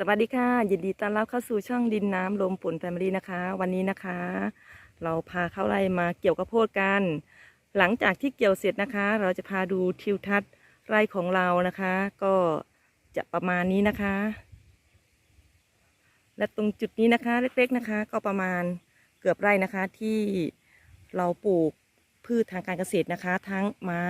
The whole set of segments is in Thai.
สวัสดีค่ะ ยินดีต้อนรับเข้าสู่ช่องดินน้ำลมฝนแฟมิลี่นะคะ วันนี้นะคะ เราพาเข้าไร่มาเกี่ยวข้าวโพดกัน หลังจากที่เกี่ยวเสร็จนะคะ เราจะพาดูทิวทัศน์ไร่ของเรานะคะ ก็จะประมาณนี้นะคะ และตรงจุดนี้นะคะ เล็กๆนะคะ ก็ประมาณเกือบไร่นะคะที่เราปลูก พืชทางการเกษตรนะคะ ทั้งไม้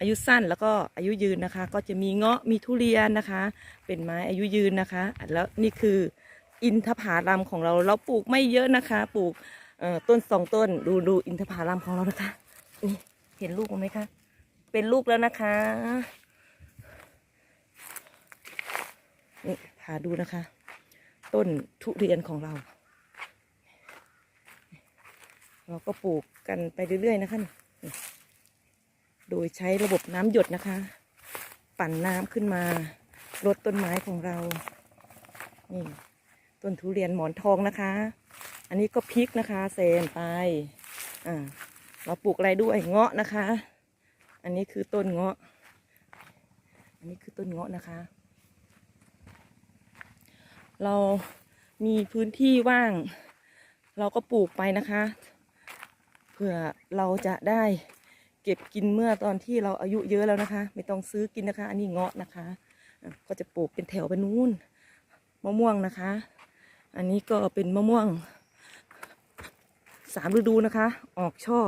อายุสั้นแล้วก็อายุยืนนะคะ ก็จะมีเงาะมีทุเรียนนะคะ เป็นไม้อายุยืนนะคะ แล้วนี่คืออินทผลัมของเราเราปลูกไม่เยอะนะคะ ปลูกต้นสองต้นดูดูอินทผลัมของเรานะคะนี่เห็นลูกไหมคะ เป็นลูกแล้วนะคะนี่พาดูนะคะ ต้นทุเรียนของเรา เราก็ปลูก กันไปเรื่อยๆนะคะ โดยใช้ระบบน้ำหยดนะคะ ปั่นน้ำขึ้นมาลดต้นไม้ของเรา นี่ ต้นทุเรียนหมอนทองนะคะ อันนี้ก็พริกนะคะเซนไป อ่า เราปลูกอะไรด้วยเงาะนะคะ อันนี้คือต้นเงาะ อันนี้คือต้นเงาะนะคะ เรามีพื้นที่ว่าง เราก็ปลูกไปนะคะ เพื่อเราจะได้เก็บกินเมื่อตอนที่เราอายุเยอะแล้วนะคะ ไม่ต้องซื้อกินนะคะ อันนี้เงาะนะคะ ก็จะปลูกเป็นแถวไปนู้นมะม่วงนะคะ อันนี้ก็เป็นมะม่วงสามฤดูนะคะ ออกช่อ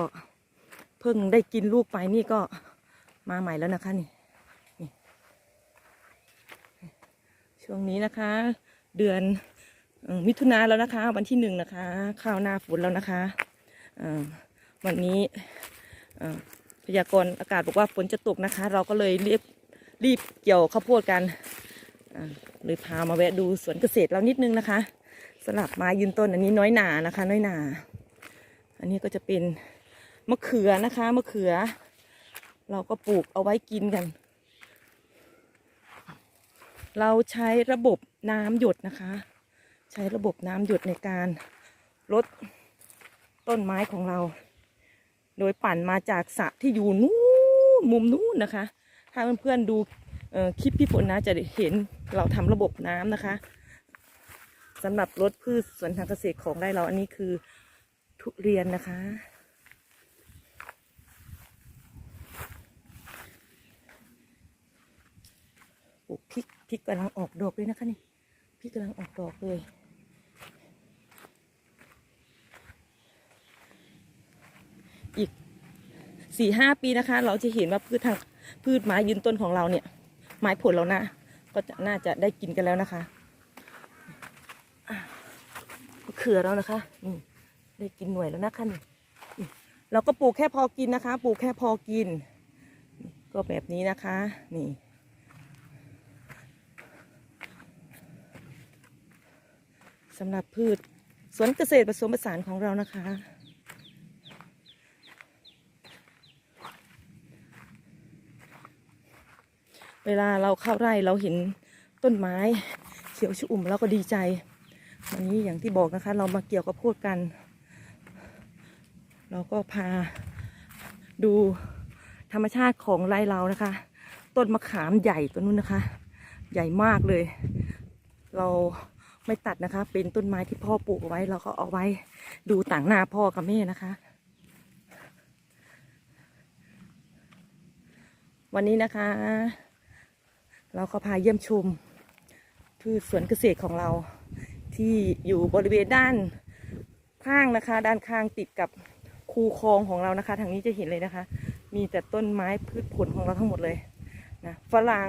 เพิ่งได้กินลูกไปนี่ก็มาใหม่แล้วนะคะนี่ช่วงนี้นะคะ เดือนอมิถุนาแล้วนะคะ วันที่หนึ่งนะคะ ข้าวหน้าฝนแล้วนะคะอ่อ วันนี้พยากรณ์อากาศบอกว่าฝนจะตกนะคะ เราก็เลยรีบรีบเกี่ยวข้าวโพดกันเลยพามาแวะดูสวนเกษตรเรานิดนึงนะคะสลับไม้ยืนต้นอันนี้น้อยหนานะคะ น้อยหนา อันนี้ก็จะเป็นมะเขือนะคะมะเขือ เราก็ปลูกเอาไว้กินกัน เราใช้ระบบน้ำหยดนะคะ ใช้ระบบน้ำหยดในการลดต้นไม้ของเรา โดยปั่นมาจากสระที่อยู่นู้นมุมนู้นนะคะ ถ้าเพื่อนๆดูคลิปพี่ฝนนะจะเห็นเราทำระบบน้ำนะคะสำหรับลดพืชสวนทางเกษตรของไร่เราอันนี้คือทุเรียนนะคะ ปลูกพริกพริกกำลังออกดอกเลยนะคะนี่พริกกำลังออกดอกเลย อีกสี่ห้าปีนะคะ เราจะเห็นว่าพืชทางพืชไม้ยืนต้นของเราเนี่ย ไม้ผลเรานะก็จะน่าจะได้กินกันแล้วนะคะเขือแล้วนะคะนี่ได้กินหน่วยแล้วนะคะนี่เราก็ปลูกแค่พอกินนะคะ ปลูกแค่พอกิน ก็แบบนี้นะคะ นี่สำหรับพืชสวนเกษตรผสมผสานของเรานะคะ เวลาเราเข้าไร่เราเห็นต้นไม้ เขียวชุ่มเราก็ดีใจวันนี้อย่างที่บอกนะคะ เรามาเกี่ยวกับโพดกัน เราก็พาดูธรรมชาติของไร่เรานะคะ ต้นมะขามใหญ่ต้นนู้นนะคะ ใหญ่มากเลย เราไม่ตัดนะคะ เป็นต้นไม้ที่พ่อปลูกไว้เราก็เอาไว้ดูต่างหน้าพ่อกับแม่นะคะ วันนี้นะคะ เราก็พาเยี่ยมชมพืชสวนเกษตรของเรา ที่อยู่บริเวณด้านข้างนะคะ ด้านข้างติดกับคูคลองของเรานะคะ ทางนี้จะเห็นเลยนะคะ มีแต่ต้นไม้พืชผลของเราทั้งหมดเลยนะฝรั่ง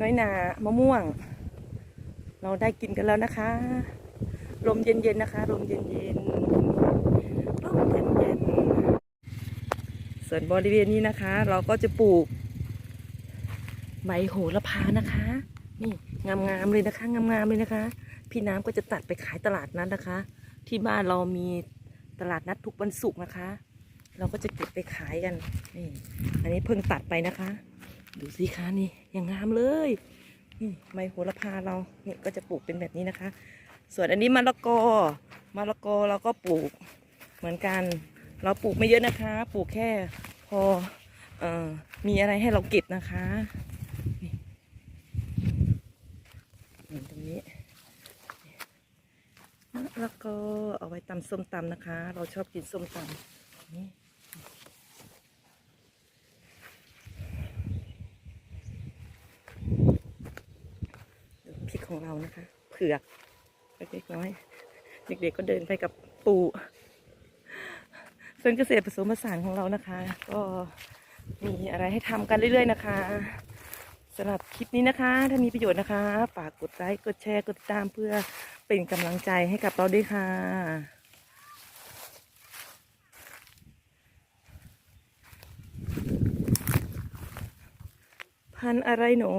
น้อยหนามะม่วง เราได้กินกันแล้วนะคะ ลมเย็นๆนะคะลมเย็นๆลมเย็นๆส่วนบริเวณนี้นะคะ เราก็จะปลูก ใบโหระพานะคะ นี่งามๆเลยนะคะงามๆเลยนะคะ พี่น้ำก็จะตัดไปขายตลาดนัดนะคะ ที่บ้านเรามีตลาดนัดทุกวันศุกร์นะคะ เราก็จะเก็บไปขายกันนี่อันนี้เพิ่งตัดไปนะคะ ดูสิคะนี่ยังงามเลยนี่ใบโหระพาเราเนี่ยก็จะปลูกเป็นแบบนี้นะคะ ส่วนอันนี้มะละกอมะละกอเราก็ปลูกเหมือนกัน เราปลูกไม่เยอะนะคะ ปลูกแค่พออมีอะไรให้เราเก็บนะคะนี่ แล้วก็เอาไว้ตำส้มตำนะคะ เราชอบกินส้มตำนี่พริกของเรานะคะ เผือกเล็กน้อย เด็กๆก็เดินไปกับปู่ส่วนเกษตรผสมผสานของเรานะคะ ก็มีอะไรให้ทำกันเรื่อยๆนะคะสำหรับคลิปนี้นะคะ ถ้ามีประโยชน์นะคะ ฝากกดไลค์ กดแชร์ กดติดตามเพื่อ เป็นกำลังใจให้กับเราด้วยค่ะ พันอะไรหนอ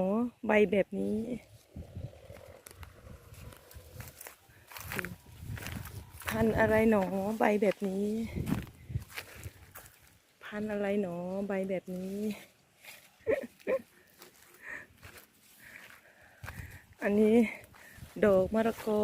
ใบแบบนี้พันอะไรหนอใบแบบนี้ พันอะไรหนอใบแบบนี้ อันนี้ ดอกมะละกอ